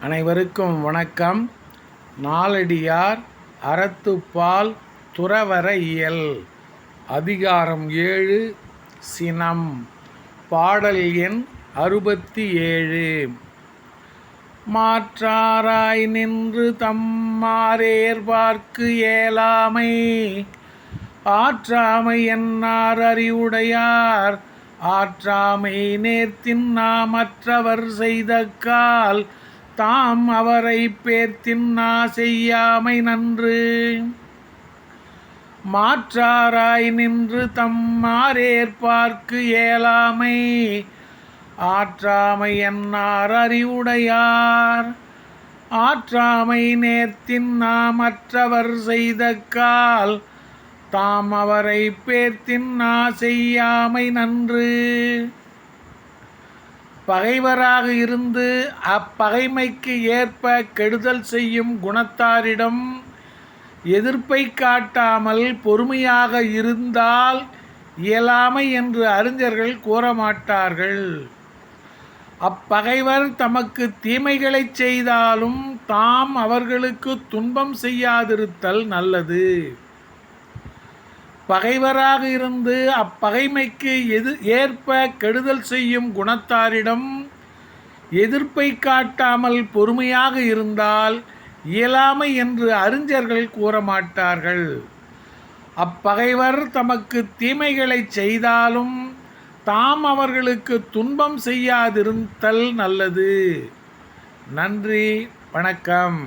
அனைவருக்கும் வணக்கம். நாலடியார் அறத்துப்பால் துறவர இயல் அதிகாரம் ஏழு சினம். பாடல் எண் அறுபத்தி ஏழு. மாற்றாராய் நின்று தம்மாரேர்பார்க்கு ஏலாமை ஆற்றாமை என்னார் அறிவுடையார். ஆற்றாமை நேர்த்தின் நாமற்றவர் செய்த கால். தாம் அவரை பேர்த்தின்னா செய்யாமை நன்று. மாற்றாராய் நின்று தம்மாரேற்பார்க்கு ஏலாமை ஆற்றாமை என்னார் அறிவுடையார். ஆற்றாமை நேர்த்தின் நாம் அற்றவர் செய்த கால். தாம் அவரை பேர்த்தின்னா செய்யாமை நன்று. பகைவராக இருந்து அப்பகைமைக்கு ஏற்ப கெடுதல் செய்யும் குணத்தாரிடம் எதிர்ப்பை காட்டாமல் பொறுமையாக இருந்தால் இயலாமை என்று அறிஞர்கள் கூறமாட்டார்கள். அப்பகைவர் தமக்கு தீமைகளை செய்தாலும் தாம் அவர்களுக்கு துன்பம் செய்யாதிருத்தல் நல்லது. பகைவராக இருந்து அப்பகைமைக்கு எது ஏற்ப கெடுதல் செய்யும் குணத்தாரிடம் எதிர்ப்பை காட்டாமல் பொறுமையாக இருந்தால் இயலாமை என்று அறிஞர்கள் கூறமாட்டார்கள். அப்பகைவர் தமக்கு தீமைகளை செய்தாலும் தாம் அவர்களுக்கு துன்பம் செய்யாதிருத்தல் நல்லது. நன்றி வணக்கம்.